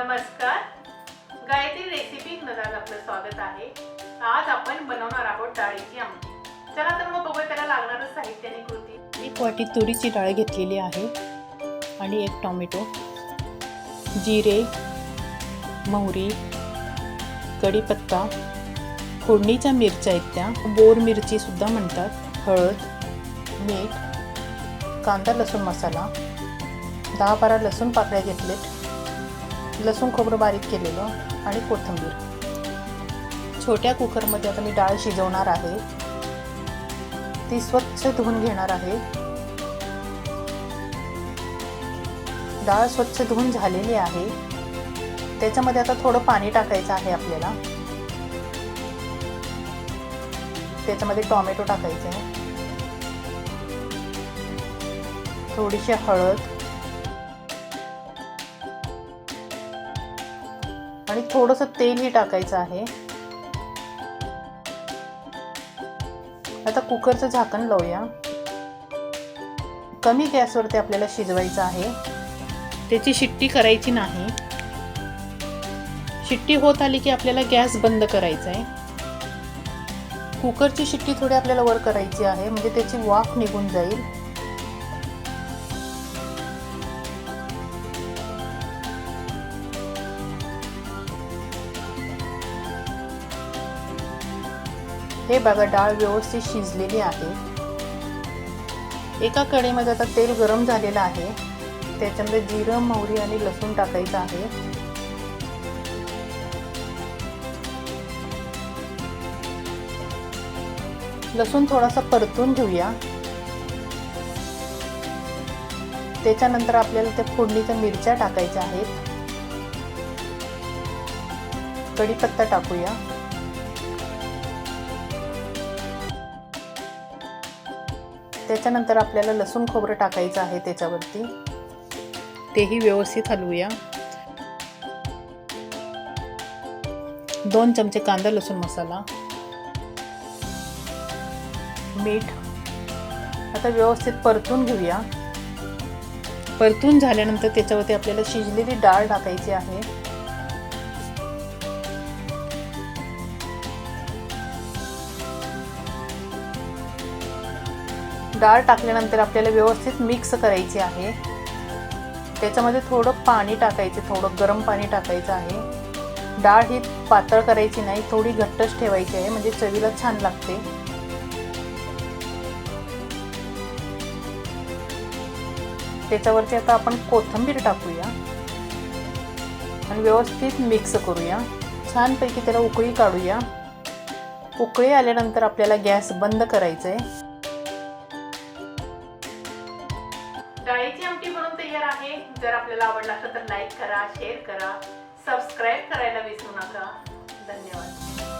नमस्कार. गायत्री रेसिपी नदात आपलं स्वागत आहे. आज आपण बनवणार आहोत डाळीची आमटी. चला तर मग बघूया त्याला लागणारं साहित्य आणि कृती. एक वाटी तुरीची डाळ घेतलेली आहे आणि एक टॉमॅटो जिरे मोहरी कढीपत्ता फोडणीच्या मिरच्या आहेत त्या. बोर मिरचीसुद्धा म्हणतात. हळद मीठ कांदा लसूण मसाला दहा बारा लसूण पाकळ्या घेतलेत. लसूण खोबरं बारीक केलेलं आणि कोथिंबीर. छोट्या कुकरमध्ये आता मी डाळ शिजवणार आहे. ती स्वच्छ धुवून घेणार आहे. डाळ स्वच्छ धुवून झालेली आहे. त्याच्यामध्ये आता थोडं पाणी टाकायचं आहे आपल्याला. त्याच्यामध्ये टोमॅटो टाकायचे. आहे थोडीशी हळद. आणि थोडंसं तेलही टाकायचं आहे. आता कुकरचं झाकण लावूया. कमी गॅसवरती आपल्याला शिजवायचं आहे. त्याची शिट्टी करायची नाही. शिट्टी होत आली की आपल्याला गॅस बंद करायचा आहे कुकरची शिट्टी थोडी आपल्याला वर करायची आहे म्हणजे त्याची वाफ निघून जाईल. हे बघा डाळ व्यवस्थित शिजलेली आहे. एका कडेमध्ये आता तेल गरम झालेलं आहे. त्याच्यामध्ये जिरं मोहरी आणि लसूण टाकायचं आहे. लसूण थोडासा परतून घेऊया. त्याच्यानंतर आपल्याला त्या फोडणीच्या मिरच्या टाकायच्या आहेत. कढीपत्ता टाकूया. त्याच्यानंतर आपल्याला लसूण खोबरं टाकायचं आहे त्याच्यावरती. तेही व्यवस्थित हलवूया. दोन चमचे कांदा लसूण मसाला. मीठ. आता व्यवस्थित परतून घेऊया. परतून झाल्यानंतर त्याच्यावरती आपल्याला शिजलेली डाळ टाकायची आहे. डाळ टाकल्यानंतर आपल्याला व्यवस्थित मिक्स करायची आहे. त्याच्यामध्ये थोडं पाणी टाकायचे थोडं गरम पाणी टाकायचं आहे. डाळ ही पातळ करायची नाही थोडी घट्टच ठेवायची आहे म्हणजे चवीला छान लागते. त्याच्यावरती आता आपण कोथिंबीर टाकूया. आणि व्यवस्थित मिक्स करूया. छानपैकी त्याला उकळी काढूया. उकळी आल्यानंतर आपल्याला गॅस बंद करायचं आहे डाळीची आमटी म्हणून तयार आहे. जर आपल्याला आवडला असेल तर लाईक करा शेअर करा सबस्क्राईब करायला विसरू नका. धन्यवाद.